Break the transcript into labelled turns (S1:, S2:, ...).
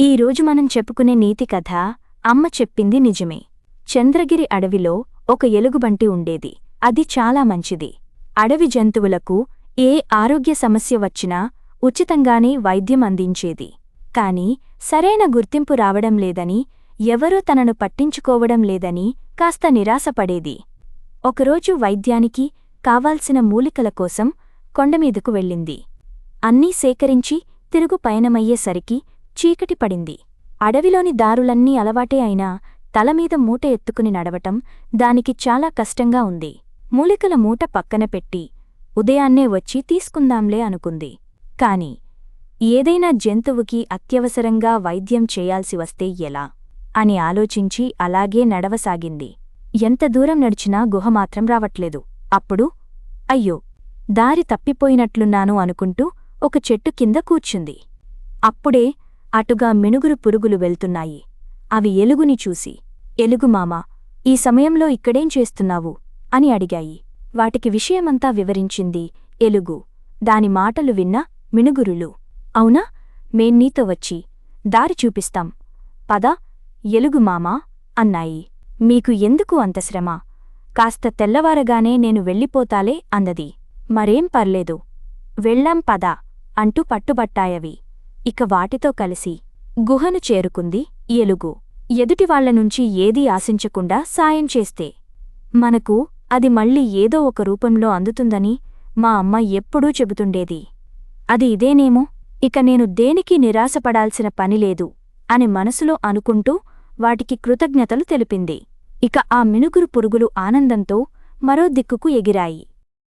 S1: ఈ రోజు మనం చెప్పుకునే నీతి కథ అమ్మ చెప్పింది నిజమే. చంద్రగిరి అడవిలో ఒక ఎలుగుబంటి ఉండేది. అది చాలా మంచిది. అడవి జంతువులకు ఏ ఆరోగ్య సమస్య వచ్చినా ఉచితంగానే వైద్యం అందించేది. కాని సరైన గుర్తింపు రావడం లేదని ఎవరూ తనను పట్టించుకోవడం లేదని కాస్త నిరాశపడేది. ఒకరోజు వైద్యానికి కావాల్సిన మూలికల కోసం కొండమీదకు వెళ్ళింది. అన్నీ సేకరించి తిరుగు పయనమయ్యేసరికి చీకటి పడింది. అడవిలోని దారులన్నీ అలవాటే అయినా తలమీద మూట ఎత్తుకుని నడవటం దానికి చాలా కష్టంగా ఉంది. మూలికల మూట పక్కన పెట్టి ఉదయాన్నే వచ్చి తీసుకుందాంలే అనుకుంది. కాని ఏదైనా జంతువుకి అత్యవసరంగా వైద్యం చేయాల్సి వస్తే ఎలా? అని ఆలోచించి అలాగే నడవసాగింది. ఎంత దూరం నడిచినా గుహ మాత్రం రావట్లేదు. అప్పుడు అయ్యో! దారి తప్పిపోయినట్లున్నాను అనుకుంటూ ఒక చెట్టు కింద కూర్చుంది. అప్పుడే అటుగా మినుగురు పురుగులు వెళ్తున్నాయి. అవి ఎలుగుని చూసి ఎలుగుమామ ఈ సమయంలో ఇక్కడేం చేస్తున్నావు? అని అడిగాయి. వాటికి విషయమంతా వివరించింది ఎలుగు. దాని మాటలు విన్న మినుగురులు అవునా? మేన్నీతో వచ్చి దారి చూపిస్తాం. పద ఎలుగు మామా అన్నాయి. మీకు ఎందుకు అంత శ్రమ? కాస్త తెల్లవారగానే నేను వెళ్ళిపోతాలే అందది మరేం పర్లేదు. వెళ్ళాం పద అంటూ పట్టుబట్టాయవి. ఇక వాటితో కలిసి గుహను చేరుకుంది ఎలుగు ఎదుటివాళ్ళనుంచి ఏదీ ఆశించకుండా సాయం చేస్తే మనకు అది మళ్ళీ ఏదో ఒక రూపంలో అందుతుందని మా అమ్మ ఎప్పుడూ చెబుతుండేది. అది ఇదేనేమో? ఇక నేను దేనికి నిరాశపడాల్సిన పనిలేదు అని మనసులో అనుకుంటూ వాటికి కృతజ్ఞతలు తెలిపింది. ఇక ఆ మినుగురు పురుగులు ఆనందంతో మరో దిక్కుకు ఎగిరాయి.